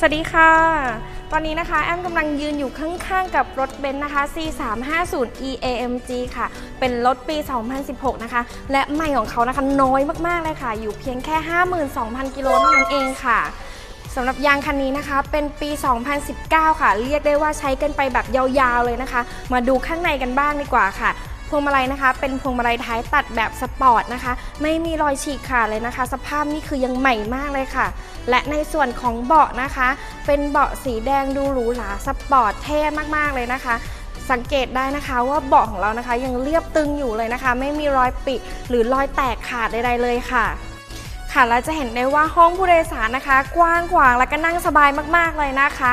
สวัสดีค่ะ ตอนนี้นะคะแอมกำลังยืนอยู่ข้างๆกับรถเบนซ์นะคะ C350 EAMG ค่ะ เป็นรถปี 2016 นะคะ และใหม่ของเขานะคะน้อยมากๆเลยค่ะ อยู่เพียงแค่ 52,000 กิโลเท่านั้นเองค่ะสำหรับยางคันนี้นะคะ เป็นปี 2019 ค่ะ เรียกได้ว่าใช้กันไปแบบยาวๆเลยนะคะ มาดูข้างในกันบ้างดีกว่าค่ะ พวงมาลัยนะคะ เป็นพวงมาลัยท้ายตัดแบบสปอร์ตนะคะ ไม่มีรอยฉีกขาดเลยนะคะ สภาพนี่คือยังใหม่มากเลยค่ะ และในส่วนของเบาะนะคะ เป็นเบาะสีแดงดูหรูหราสปอร์ตเท่มากๆเลยนะคะ สังเกตได้นะคะว่าเบาะของเรานะคะ ยังเรียบตึงอยู่เลยนะคะ ไม่มีรอยปิหรือรอยแตกขาดใดๆเลยค่ะค่ะเราจะเห็นได้ว่าห้องผู้โดยสารนะคะ กว้างขวางและก็นั่งสบายมากๆเลยนะคะ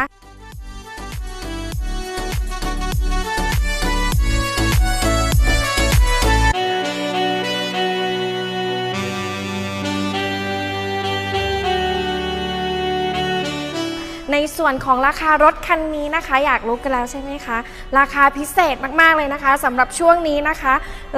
ในส่วนของราคารถคันนี้นะคะ อยากรู้กันแล้วใช่ไหมคะ ราคาพิเศษมากๆเลยนะคะสำหรับช่วงนี้นะคะ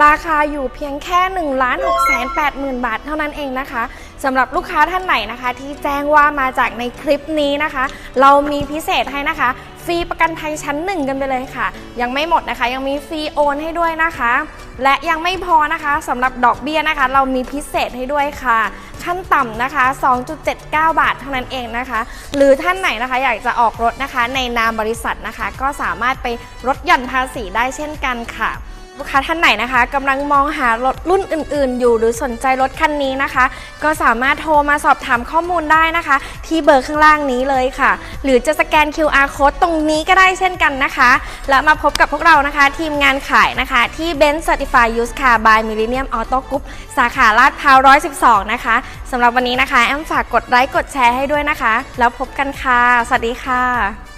ราคาอยู่เพียงแค่1 6 8 0 0 0 0 บาทเท่านั้นเองนะคะสำหรับลูกค้าท่านไหนนะคะ ที่แจ้งว่ามาจากในคลิปนี้นะคะ เรามีพิเศษให้นะคะ ฟรีประกันภัยชั้นหนึ่งกันไปเลยค่ะ ยังไม่หมดนะคะ ยังมีฟรีโอนให้ด้วยนะคะ และยังไม่พอนะคะสำหรับดอกเบี้ยนะคะ เรามีพิเศษให้ด้วยค่ะ ขั้นต่ำนะคะ 2.79 บาทเท่านั้นเองนะคะ หรือท่านไหนนะคะอยากจะออกรถนะคะ ในนามบริษัทนะคะ ก็สามารถไปลดหย่อนภาษีได้เช่นกันค่ะ ลูกค้าท่านไหนนะคะกำลังมองหารถรุ่นอื่น ๆ อยู่หรือสนใจรถคันนี้นะคะ ก็สามารถโทรมาสอบถามข้อมูลได้นะคะ ที่เบอร์ข้างล่างนี้เลยค่ะ หรือจะสแกน QR code ตรงนี้ก็ได้เช่นกันนะคะ แล้วมาพบกับพวกเรานะคะ ทีมงานขายนะคะ ที่ b e n z Certified Used Car by Millennium Auto Group สาขาลาดพร้าว 112 นะคะสำหรับวันนี้นะคะ แอมฝากกดไลค์กดแชร์ให้ด้วยนะคะ แล้วพบกันค่ะ สวัสดีค่ะ